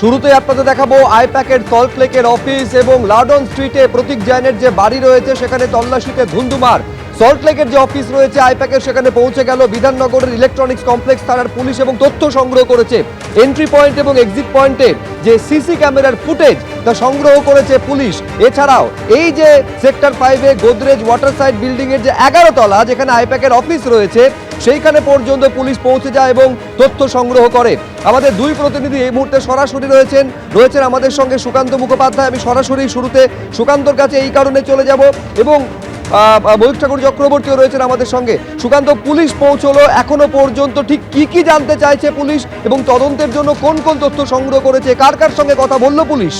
শুরুতে আপনাদের দেখাবো আইপ্যাকের সল্ট লেকের অফিস এবং লাডন স্ট্রিটে প্রতীক জৈনের যে বাড়ি রয়েছে, সেখানে তল্লাশিতে ধুন্ধুমার। সল্ট লেকের যে অফিস রয়েছে, আইপ্যাকের সেখানে পৌঁছে গেল বিধাননগরের ইলেকট্রনিক্স কমপ্লেক্স থানার পুলিশ এবং তথ্য সংগ্রহ করেছে। এন্ট্রি পয়েন্ট এবং এক্সিট পয়েন্টের যে সিসি ক্যামেরার ফুটেজ, তা সংগ্রহ করেছে পুলিশ। এছাড়াও, এই যে সেক্টর ফাইভে গোদরেজ ওয়াটার সাইড বিল্ডিংয়ের যে এগারো তলা, যেখানে আইপ্যাকের অফিস রয়েছে সেইখানে পর্যন্ত পুলিশ পৌঁছে যায় এবং তথ্য সংগ্রহ করে। আমাদের দুই প্রতিনিধি এই মুহূর্তে সরাসরি রয়েছেন। রয়েছেন আমাদের সঙ্গে সুকান্ত মুখোপাধ্যায়। আমি সরাসরি শুরুতে সুকান্তর কাছে এই কারণে চলে যাব এবং ময়ূর ঠাকুর চক্রবর্তীও রয়েছেন আমাদের সঙ্গে। সুকান্ত, পুলিশ পৌঁছলো। এখনও পর্যন্ত ঠিক কি কি জানতে চাইছে পুলিশ এবং তদন্তের জন্য কোন কোন তথ্য সংগ্রহ করেছে? কার কার সঙ্গে কথা বলল পুলিশ?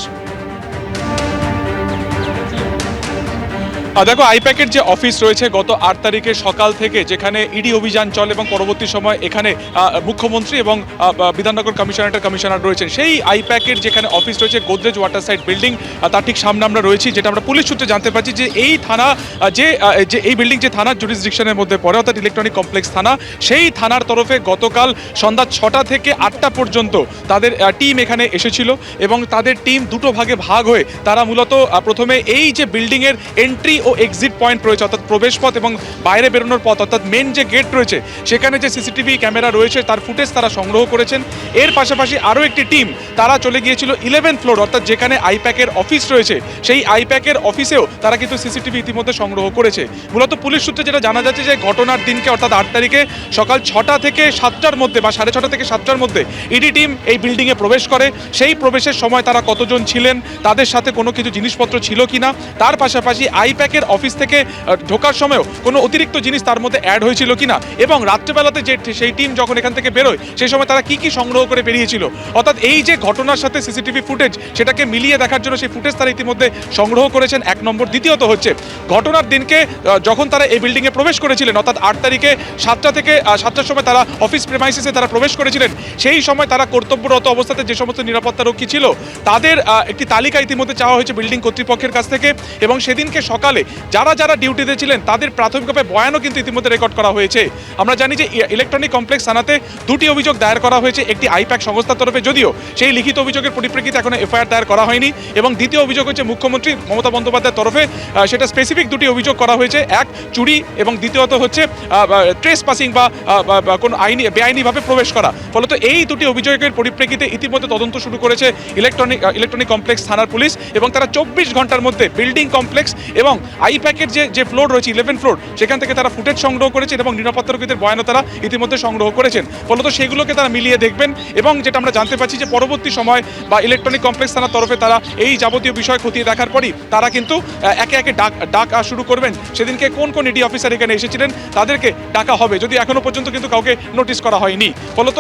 দেখো, আইপ্যাকের যে অফিস রয়েছে গত আট তারিখে সকাল থেকে, যেখানে ইডি অভিযান চলে এবং পরবর্তী সময় এখানে মুখ্যমন্ত্রী এবং বিধাননগর কমিশনারেটের, কমিশনার রয়েছেন। সেই আইপ্যাকের যেখানে অফিস রয়েছে, গোদরেজ ওয়াটার সাইড বিল্ডিং তার ঠিক সামনে আমরা রয়েছি, যেটা আমরা পুলিশ সূত্রে জানতে পারছি যে এই থানা যে যে এই বিল্ডিং, যে থানার জুরিসডিকশনের মধ্যে পড়ে, অর্থাৎ ইলেকট্রনিক কমপ্লেক্স থানা, সেই থানার তরফে গতকাল সন্ধ্যা ছটা থেকে আটটা পর্যন্ত তাদের টিম এখানে এসেছিল এবং তাদের টিম দুটো ভাগে ভাগ হয়ে তারা মূলত প্রথমে এই যে বিল্ডিংয়ের এন্ট্রি এক্সিট পয়েন্ট রয়েছে, অর্থাৎ প্রবেশ পথ এবং বাইরে বেরোনোর পথ, অর্থাৎ মেন যে গেট রয়েছে, সেখানে যে সিসিটিভি ক্যামেরা রয়েছে, তার ফুটেজ তারা সংগ্রহ করেছেন। এর পাশাপাশি আরও একটি টিম তারা চলে গিয়েছিল ইলেভেন ফ্লোর অর্থাৎ যেখানে আইপ্যাকের অফিস রয়েছে। সেই আইপ্যাকের অফিসেও তারা কিন্তু সিসিটিভি ইতিমধ্যে সংগ্রহ করেছে। মূলত পুলিশ সূত্রে যেটা জানা যাচ্ছে যে, ঘটনার দিনকে, অর্থাৎ আট তারিখে সকাল ছটা থেকে সাতটার মধ্যে বা সাড়ে ছটা থেকে সাতটার মধ্যে ইডি টিম এই বিল্ডিংয়ে প্রবেশ করে। সেই প্রবেশের সময় তারা কতজন ছিলেন, তাদের সাথে কোনো কিছু জিনিসপত্র ছিল কি না তার পাশাপাশি আইপ্যাকের অফিস থেকে ঢোকার সময়ও কোনো অতিরিক্ত জিনিস তার মধ্যে অ্যাড হয়েছিল কি না এবং রাত্রেবেলাতে যে সেই টিম যখন এখান থেকে বেরোয় সেই সময় তারা কি কি সংগ্রহ করে বেরিয়েছিল? অর্থাৎ এই যে ঘটনার সাথে সিসিটিভি ফুটেজ, সেটাকে মিলিয়ে দেখার জন্য সেই ফুটেজ তারা ইতিমধ্যে সংগ্রহ করেছেন। এক নম্বর। দ্বিতীয়ত হচ্ছে, ঘটনার দিনকে যখন তারা এই বিল্ডিংয়ে প্রবেশ করেছিলেন, অর্থাৎ আট তারিখে সাতটা থেকে সাতটার সময় তারা অফিস প্রেমাইসিসে তারা প্রবেশ করেছিলেন, সেই সময় তারা কর্তব্যরত অবস্থাতে যে সমস্ত নিরাপত্তা রক্ষী ছিল, তাদের একটি তালিকা ইতিমধ্যে চাওয়া হয়েছে বিল্ডিং কর্তৃপক্ষের কাছ থেকে এবং সেদিনকে সকালে যারা যারা ডিউটিতে ছিলেন, তাদের প্রাথমিকভাবে বয়ানও কিন্তু ইতিমধ্যে রেকর্ড করা হয়েছে। আমরা জানি যে ইলেকট্রনিক কমপ্লেক্স থানাতে দুটি অভিযোগ দায়ের করা হয়েছে, একটি আইপ্যাক সংস্থার তরফে যদিও সেই লিখিত অভিযোগের পরিপ্রেক্ষিতে এখনও এফআইআর দায়ের করা হয়নি। এবং দ্বিতীয় অভিযোগ হচ্ছে মুখ্যমন্ত্রী মমতা বন্দ্যোপাধ্যায়ের তরফে সেটা স্পেসিফিক দুটি অভিযোগ করা হয়েছে। এক, চুরি এবং দ্বিতীয়ত হচ্ছে ট্রেস পাসিং বা কোনো আইনি, বেআইনিভাবে প্রবেশ করা। ফলত এই দুটি অভিযোগের পরিপ্রেক্ষিতে ইতিমধ্যে তদন্ত শুরু করেছে ইলেকট্রনিক ইলেকট্রনিক কমপ্লেক্স থানার পুলিশ এবং তারা চব্বিশ ঘণ্টার মধ্যে বিল্ডিং কমপ্লেক্স এবং আইপ্যাকের যে যে ফ্লোর রয়েছে ইলেভেন ফ্লোর সেখান থেকে তারা ফুটেজ সংগ্রহ করেছেন এবং নিরাপত্তারক্ষীদের বয়ানও তারা ইতিমধ্যে সংগ্রহ করেছেন। ফলত সেগুলোকে তারা মিলিয়ে দেখবেন এবং যেটা আমরা জানতে পারছি যে পরবর্তী সময় বা ইলেকট্রনিক কমপ্লেক্স থানার তরফে তারা এই যাবতীয় বিষয় খতিয়ে দেখার পরই তারা কিন্তু একে একে ডাক ডাক শুরু করবেন। সেদিনকে কোন কোন ইডি অফিসার এখানে এসেছিলেন তাদেরকে ডাকা হবে। যদি এখনও পর্যন্ত কিন্তু কাউকে নোটিশ করা হয়নি। ফলত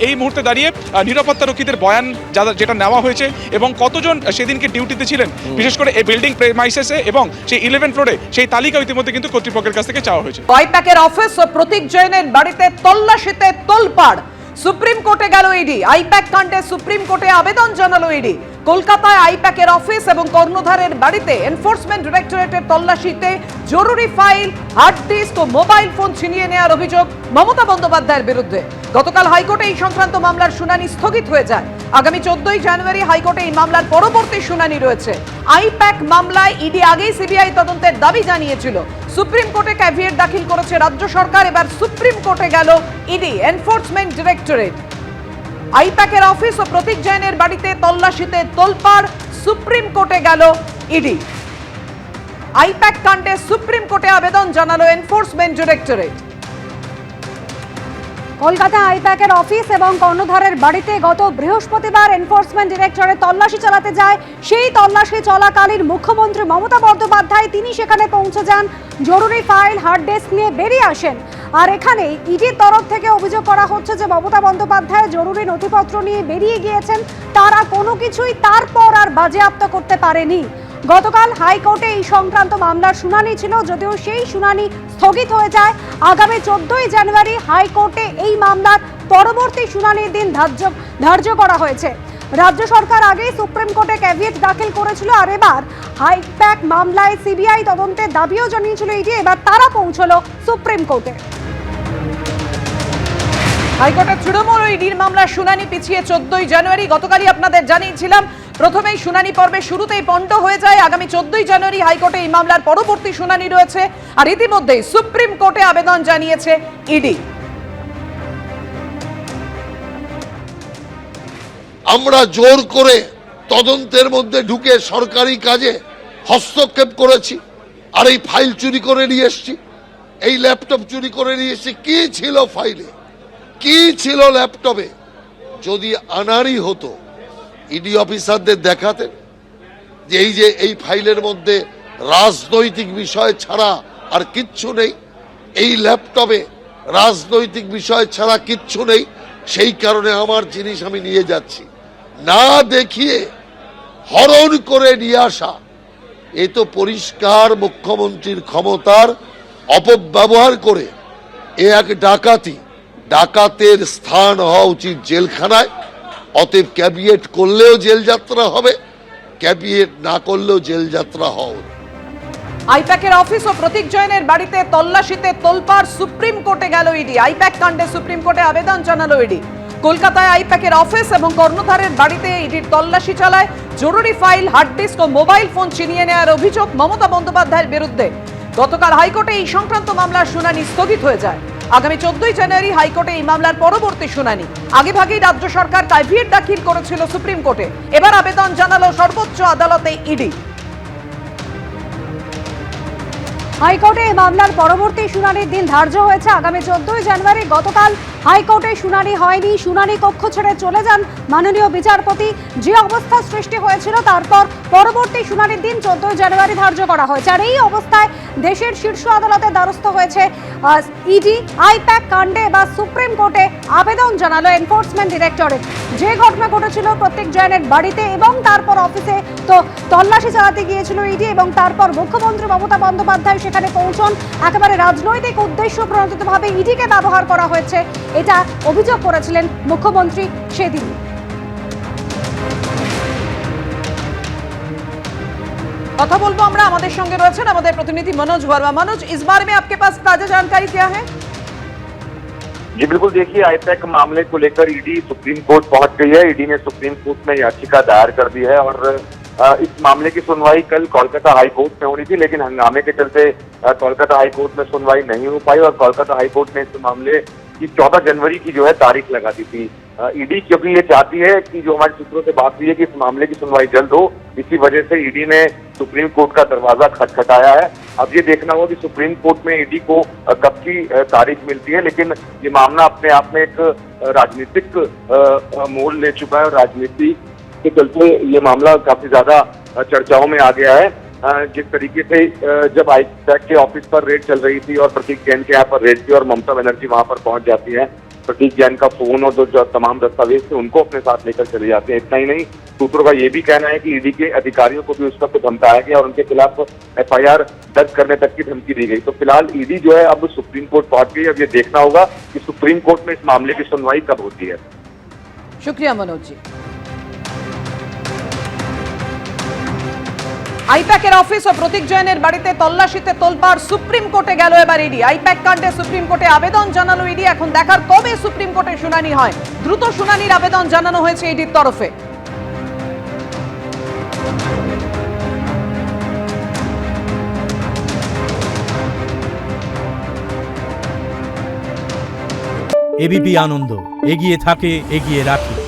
এই মুহূর্তে দাঁড়িয়ে নিরাপত্তারক্ষীদের বয়ান যা- যেটা নেওয়া হয়েছে এবং কতজন সেদিনকে ডিউটিতে ছিলেন বিশেষ করে এই বিল্ডিং প্রেমাইসেসে এবং সেই ইলেভেন ফ্লোরে সেই তালিকা ইতিমধ্যে কিন্তু কর্তৃপক্ষের কাছ থেকে চাওয়া হয়েছে। আইপ্যাকের অফিস ও প্রতীক জৈনের বাড়িতে তল্লাশিতে তোলপাড়? সুপ্রিম কোর্টে গেল ইডি আইপ্যাক কাণ্ডে সুপ্রিম কোর্টে আবেদন জানালো ইডি কলকাতায় আইপ্যাকের অফিস এবং কর্ণধারের বাড়িতে এনফোর্সমেন্ট ডিরেক্টরেটের তল্লাশিতে জরুরি ফাইল হার্ড ডিস্ক ও মোবাইল ফোন ছিনিয়ে নেওয়ার অভিযোগ মমতা বন্দ্যোপাধ্যায়ের বিরুদ্ধে। গতকাল হাইকোর্টে এই সংক্রান্ত মামলার শুনানি স্থগিত হয়ে যায়। আগামী চোদ্দই জানুয়ারি হাইকোর্টে এই মামলার পরবর্তী শুনানি রয়েছে। আইপ্যাক মামলায় ইডি আগেই সিবিআই তদন্তের দাবি জানিয়েছিল। সুপ্রিম কোর্টে ক্যাভিয়েট দাখিল করেছে রাজ্য সরকার, এবার সুপ্রিম কোর্টে গেল ইডি এনফোর্সমেন্ট ডিরেক্টরেট। আইপ্যাকের অফিস ও প্রতীক জৈনের বাড়িতে তল্লাশিতে তোলপাড়, সুপ্রিম কোর্টে গেল ইডি। আইপ্যাক কাণ্ডে সুপ্রিম কোর্টে আবেদন জানালো এনফোর্সমেন্ট ডিরেক্টরেট। কলকাতা আইপ্যাকের অফিস এবং কর্ণধারের বাড়িতে গত বৃহস্পতিবার এনফোর্সমেন্ট ডিরেক্টরেট তল্লাশি চালাতে যায়। সেই তল্লাশি চলাকালীন মুখ্যমন্ত্রী মমতা বন্দ্যোপাধ্যায়, তিনি সেখানে পৌঁছে যান। জরুরি ফাইল, হার্ড ডেস্ক নিয়ে বেরিয়ে আসেন। আর এখানে ইডির তরফ থেকে অভিযোগ করা হচ্ছে যে, মমতা বন্দ্যোপাধ্যায় জরুরি নথিপত্র নিয়ে বেরিয়ে গিয়েছেন। তারা কোনো কিছুই তারপর আর বাজেয়াপ্ত করতে পারেনি। গতকাল হাইকোর্টে এই সংক্রান্ত মামলার শুনানি ছিল, যদিও সেই শুনানি স্থগিত হয়ে যায়। আগামী চোদ্দই জানুয়ারি হাইকোর্টে এই মামলার পরবর্তী শুনানির দিন ধার্য ধার্য করা হয়েছে। রাজ্য সরকার আগেই সুপ্রিম কোর্টে ক্যাভিয়েট দাখিল করেছিল, আর এবার হাইপ্যাক মামলায় সিবিআই তদন্তের দাবিও জানিয়েছিল ইডি এবার তারা পৌঁছলো সুপ্রিম কোর্টে। হাইকোর্টের তৃণমূল ইডির মামলার শুনানি পিছিয়ে চোদ্দই জানুয়ারি গতকালই আপনাদের জানিয়েছিলাম প্রথমেই শুনানি পর্বে শুরুতেই পণ্ড হয়ে যায়। আগামী চোদ্দই জানুয়ারি হাইকোর্টে এই মামলার পরবর্তী শুনানি রয়েছে আর ইতিমধ্যেই সুপ্রিম কোর্টে আবেদন জানিয়েছে ইডি। আমরা জোর করে তদন্তের মধ্যে ঢুকে সরকারি কাজে হস্তক্ষেপ করেছি। আর এই ফাইল চুরি করে নিয়ে এসছি। এই ল্যাপটপ চুরি করে নিয়ে এসছি। কি ছিল ফাইলে? কি ছিল ল্যাপটপে? যদি আনারই হতো ইডি অফিসারদের দেখাতেন যে এই যে এই ফাইলের মধ্যে রাজনৈতিক বিষয় ছাড়া আর কিচ্ছু নেই, এই ল্যাপটপে রাজনৈতিক বিষয় ছাড়া কিচ্ছু নেই, সেই কারণে আমার জিনিস আমি নিয়ে যাচ্ছি। না দেখিয়ে হরণ করে নিয়ে আসা, এ তো পরিষ্কার মুখ্যমন্ত্রীর ক্ষমতার অপব্যবহার করে এ এক ডাকাতি, ডাকাতের স্থান হওয়া উচিত জেলখানায়। অতএব ক্যাবিয়েট করলেও জেল যাত্রা হবে ক্যাবিয়েট না করলেও জেল যাত্রা হওয়া আইপ্যাকের অফিস ও প্রতীক জৈনের বাড়িতে তল্লাশিতে তোলপাড় সুপ্রিম কোর্টে গেল ইডি। আইপ্যাক কাণ্ডে সুপ্রিম কোর্টে আবেদন জানালো ইডি। কলকাতায় আইপ্যাকের অফিস এবং কর্ণধারের বাড়িতে ইডির তল্লাশি চালায় জরুরি ফাইল, হার্ড ডিস্ক ও মোবাইল ফোন ছিনিয়ে নেওয়ার অভিযোগ মমতা বন্দ্যোপাধ্যায়ের বিরুদ্ধে। গতকাল হাইকোর্টে এই সংক্রান্ত মামলার শুনানি স্থগিত হয়ে যায়। আগামী চোদ্দই জানুয়ারি হাইকোর্টে এই মামলার পরবর্তী শুনানি। আগেভাগেই রাজ্য সরকার কাইভিয়েট দাখিল করেছিল সুপ্রিম কোর্টে। এবার আবেদন জানালো সর্বোচ্চ আদালতে ইডি। হাইকোর্টে এই মামলার পরবর্তী শুনানির দিন ধার্য হয়েছে। আগামী চোদ্দই জানুয়ারি গতকাল হাইকোর্টে শুনানি হয়নি। শুনানি কক্ষ ছেড়ে চলে যান মাননীয় বিচারপতি। যে অবস্থা সৃষ্টি হয়েছিল, তারপর পরবর্তী শুনানির দিন চোদ্দই জানুয়ারি ধার্য করা হয়েছে। আর এই অবস্থায় দেশের শীর্ষ আদালতে দ্বারস্থ হয়েছে ইডি, আইপ্যাক, কাণ্ডে বা সুপ্রিম কোর্টে আবেদন জানালো এনফোর্সমেন্ট ডিরেক্টরেট যে ঘটনা ঘটেছিল প্রত্যেক জয়েনের বাড়িতে এবং তারপর অফিসে তো তল্লাশি চালাতে গিয়েছিল ইডি এবং তারপর মুখ্যমন্ত্রী মমতা বন্দ্যোপাধ্যায় সেখানে পৌঁছন একেবারে রাজনৈতিক উদ্দেশ্য প্রণোদিতভাবে ইডিকে ব্যবহার করা হয়েছে এটা অভিযোগ করেছিলেন মুখ্যমন্ত্রী সেদিন কথা বলবো আমরা আমাদের সঙ্গে রয়েছেন আমাদের প্রতিনিধि मनोज वर्मा मनोज इस बारे में आपके पास ताजा जानकारी क्या है जी, बिल्कुल देखिए आईपैक मामले को लेकर ईडी सुप्रीम कोर्ट पहुँच गई है। ईडी ने सुप्रीम कोर्ट में याचिका दायर कर दी है और इस मामले की सुनवाई कल कोलकाता हाई कोर्ट में होनी थी, लेकिन हंगामे के चलते कोलकाता हाई कोर्ट में सुनवाई नहीं हो पाई और कोलकाता हाई कोर्ट ने इस मामले की चौदह जनवरी की जो है तारीख लगा दी थी। ईडी क्योंकि ये चाहती है कि जो हमारे सूत्रों से बात हुई है कि इस मामले की सुनवाई जल्द हो, इसी वजह से ईडी ने सुप्रीम कोर्ट का दरवाज़ा खटखटाया है। अब ये देखना होगा कि सुप्रीम कोर्ट में ईडी को कब की तारीख मिलती है, लेकिन ये मामला अपने आप में एक राजनीतिक मोड़ ले चुका है और राजनीति के चलते ये मामला काफ़ी ज़्यादा चर्चाओं में आ गया है। जिस तरीके से जब आई के ऑफ़िस पर रेड चल रही थी और प्रतीक जैन के यहाँ पर रेड थी और ममता बनर्जी वहाँ पर पहुँच जाती है प्रतीक जैन का फ़ोन और जो, जो तमाम दस्तावेज़ थे उनको अपने साथ लेकर चले जाते हैं। इतना ही नहीं सूत्रों का ये भी कहना है कि ईडी के अधिकारियों को भी उस वक्त धमकाया गया और उनके खिलाफ एफआईआर दर्ज करने तक की धमकी दी गई। तो फ़िलहाल ईडी जो है अब सुप्रीम कोर्ट पहुँच गई अब ये देखना होगा कि सुप्रीम कोर्ट में इस मामले की सुनवाई कब होती है। शुक्रिया मनोज जी। আইপ্যাকের অফিস ও প্রতীক জৈনের বাড়িতে তল্লাশিতে তোলপাড় সুপ্রিম কোর্টে গেল এবার ইডি। আইপ্যাক কাণ্ডে সুপ্রিম কোর্টে আবেদন জানালো ইডি। এখন দেখার কবে সুপ্রিম কোর্টে শুনানি হয়? দ্রুত শুনানির আবেদন জানানো হয়েছে ইডির তরফে। এবিপি আনন্দ, এগিয়ে থাকে, এগিয়ে রাখে।